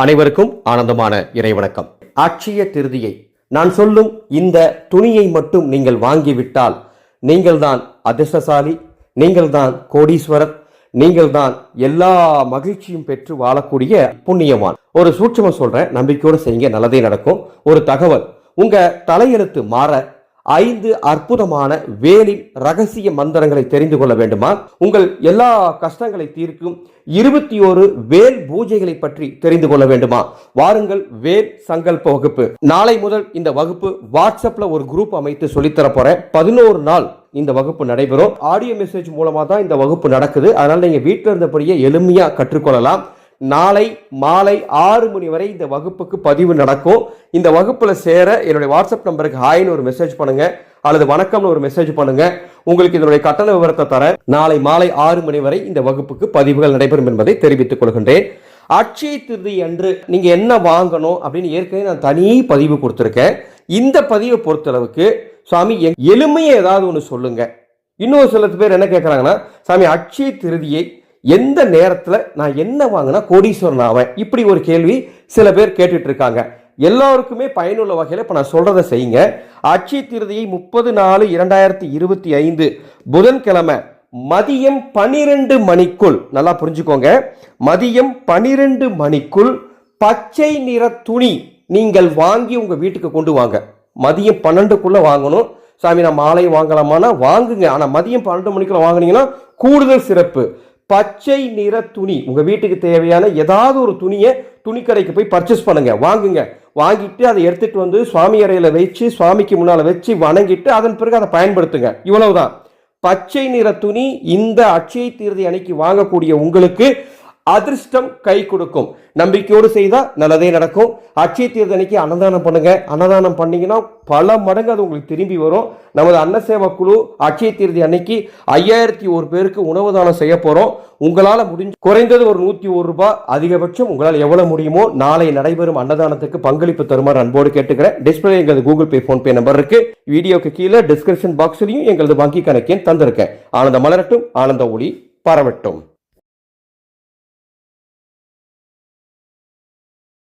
அனைவருக்கும் ஆனந்தமான இறைவணக்கம். அட்சய திருதியை நான் சொல்லும் இந்த துணியை மட்டும் நீங்கள் வாங்கிவிட்டால் நீங்கள்தான் அதிர்ஷ்டசாலி நீங்கள்தான் கோடீஸ்வரர் நீங்கள்தான் எல்லா மகிழ்ச்சியும் பெற்று வாழக்கூடிய புண்ணியவான். ஒரு சூட்சமம் சொல்றேன் நம்பிக்கையோடு செய்யுங்க நல்லதே நடக்கும். ஒரு தகவல் உங்க தலையெழுத்து மாற ஐந்து அற்புதமான வேலின் ரகசிய மந்திரங்களை தெரிந்து கொள்ள வேண்டுமா? உங்கள் எல்லா கஷ்டங்களை தீர்க்கும் இருபத்தி ஒரு வேல் பூஜைகளை பற்றி தெரிந்து கொள்ள வேண்டுமா? வாருங்கள் வேல் சங்கல்ப வகுப்பு. நாளை முதல் இந்த வகுப்பு வாட்ஸ்அப்ல ஒரு குரூப் அமைத்து சொல்லித்தர போறேன். பதினோரு நாள் இந்த வகுப்பு நடைபெறும். ஆடியோ மெசேஜ் மூலமா தான் இந்த வகுப்பு நடக்குது. அதனால நீங்க வீட்டில் இருந்தபடியே எளிமையா கற்றுக்கொள்ளலாம். நாளை மாலை ஆறு மணி வரை இந்த வகுப்புக்கு பதிவு நடக்கும். இந்த வகுப்பில் சேர என்னுடைய வாட்ஸ்அப் நம்பருக்கு ஹாய்னு ஒரு மெசேஜ் பண்ணுங்க அல்லது வணக்கம்னு ஒரு மெசேஜ் பண்ணுங்க. உங்களுக்கு இதனுடைய கட்டண விவரத்தை தர நாளை மாலை ஆறு மணி வரை இந்த வகுப்புக்கு பதிவுகள் நடைபெறும் என்பதை தெரிவித்துக் கொள்கின்றேன். அட்சய திருதி அன்று நீங்க என்ன வாங்கணும் அப்படின்னு ஏற்கனவே நான் தனி பதிவு கொடுத்துருக்கேன். இந்த பதிவை பொறுத்தளவுக்கு சுவாமி எளிமையை ஏதாவது ஒன்று சொல்லுங்க. இன்னொரு சில பேர் என்ன கேட்குறாங்கன்னா சாமி அட்சய திருதியை எந்த நேரத்தில் நான் என்ன வாங்கினா கோடீஸ்வரன் ஆவேன்? இப்படி ஒரு கேள்வி சில பேர் கேட்டுட்டு இருக்காங்க. எல்லாருக்குமே பயனுள்ள வகையில் இப்போ நான் சொல்கிறத செய்யுங்க. அட்சய திருதியை முப்பது நாலு இரண்டாயிரத்தி இருபத்தி ஐந்து புதன்கிழமை மதியம் பனிரெண்டு மணிக்குள் நல்லா புரிஞ்சுக்கோங்க. மதியம் பனிரெண்டு மணிக்குள் பச்சை நிற துணி நீங்கள் வாங்கி உங்கள் வீட்டுக்கு கொண்டு வாங்க. மதியம் பன்னெண்டுக்குள்ளே வாங்கணும். சாமி நான் மாலை வாங்கலாமான்னா வாங்குங்க. ஆனால் மதியம் பன்னெண்டு மணிக்குள்ள வாங்குனீங்கன்னா கூடுதல் சிறப்பு. பச்சை நிற துணி உங்கள் வீட்டுக்கு தேவையான ஏதாவது ஒரு துணியை துணிக்கடைக்கு போய் பர்ச்சேஸ் பண்ணுங்கள் வாங்குங்க. வாங்கிட்டு அதை எடுத்துகிட்டு வந்து சுவாமி அறையில் வச்சு சுவாமிக்கு முன்னால் வச்சு வணங்கிட்டு அதன் பிறகு அதை பயன்படுத்துங்க. இவ்வளவுதான். பச்சை நிற துணி இந்த அட்சய தீர்தி அன்னைக்கு வாங்கக்கூடிய உங்களுக்கு அதிர்ஷ்டம் கை கொடுக்கும். நம்பிக்கையோடு செய்தால் நல்லதே நடக்கும். அச்சய தீர்தி அன்னைக்கு அன்னதானம் பண்ணுங்க. அன்னதானம் பண்ணீங்கன்னா பல மடங்கு அது உங்களுக்கு திரும்பி வரும். நமது அன்னசேவா குழு அச்சய தீர்தி அன்னைக்கு ஐயாயிரத்தி ஒரு பேருக்கு உணவு தானம் செய்ய போகிறோம் உங்களால் முடிஞ்ச குறைந்தது ஒரு நூற்றி ஒரு ரூபாய் அதிகபட்சம் உங்களால் எவ்வளோ முடியுமோ நாளை நடைபெறும் அன்னதானத்துக்கு பங்களிப்பு தருமாறு அன்போடு கேட்டுக்கிறேன். டிஸ்பிளே எங்களது கூகுள் பே ஃபோன்பே நம்பர் இருக்கு. வீடியோக்கு கீழே டிஸ்கிரிப்ஷன் பாக்ஸ்லையும் எங்களது வங்கி கணக்கேன் தந்திருக்கேன். ஆனந்த மலரட்டும் ஆனந்த ஒளி பரவட்டும்.